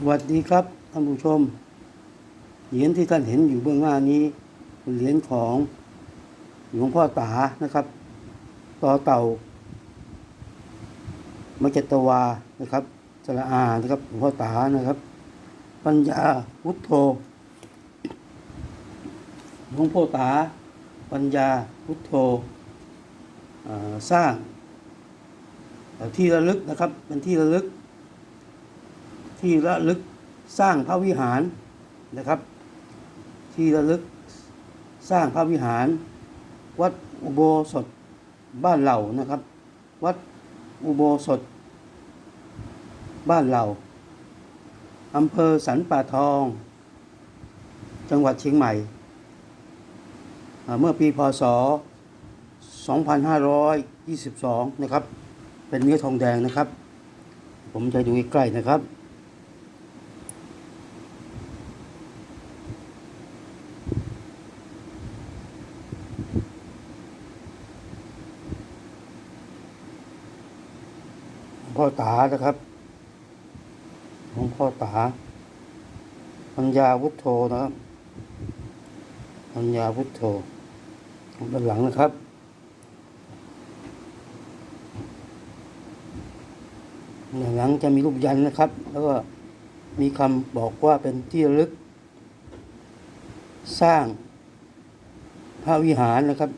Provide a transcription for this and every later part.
สวัสดีครับท่านผู้ชม เหรียญที่ท่านเห็นอยู่เบื้องหน้านี้เป็นเหรียญของหลวงพ่อตานะครับ ต่อเต่ามัจจตวานะครับสระอานะครับหลวงพ่อตานะครับ ปัญญาวุฒโธหลวงพ่อตา ปัญญาวุฒโธสร้างที่ระลึกนะครับเป็นที่ระลึก ที่ระลึกสร้างพระวิหารนะครับ ที่ระลึกสร้างพระวิหาร วัดอุโบสถบ้านเหล่านะครับ วัดอุโบสถ บ้านเหล่าอำเภอสันป่าทอง จังหวัดเชียงใหม่ เมื่อปีพศ 2522 นะครับ เป็นเนื้อทองแดงนะครับ ผมจะดูใกล้ๆนะครับ หลวง พ่อตานะครับหลวงพ่อตา ปัญญาวุฒโธนะครับ ปัญญาวุฒโธด้านหลังนะครับด้านหลังจะมีรูปยันนะครับ แล้วก็มีคำบอกว่าเป็นที่ลึก สร้างพระวิหารนะครับ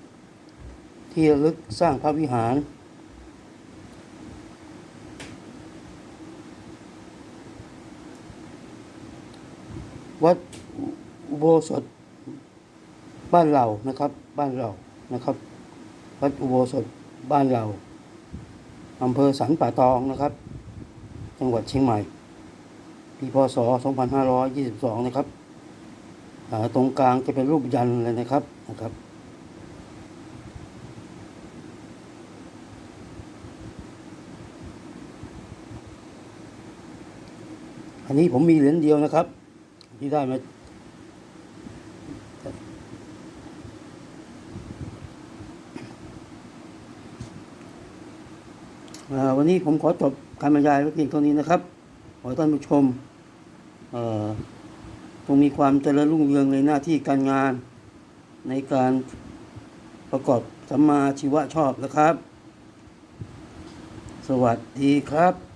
ที่ลึกสร้างพระวิหาร วัดอุโบสถบ้านเรานะครับ บ้านเรานะครับ วัดอุโบสถบ้านเราอำเภอสันป่าตองนะครับ จังหวัดเชียงใหม่ ปีพศ 2522 นะครับอ่าตรงกลางจะเป็นรูปยันเลยนะครับนะครับอันนี้ผมมีเหรียญเดียวนะครับ ที่ได้มาวันนี้ผมขอจบการบรรยายไว้เพียงเท่านี้นะครับ ขอให้ท่านผู้ชมเอ่อจงมีความเจริญรุ่งเรืองในหน้าที่การงาน ในการประกอบสัมมาชีวะชอบนะครับ สวัสดีครับ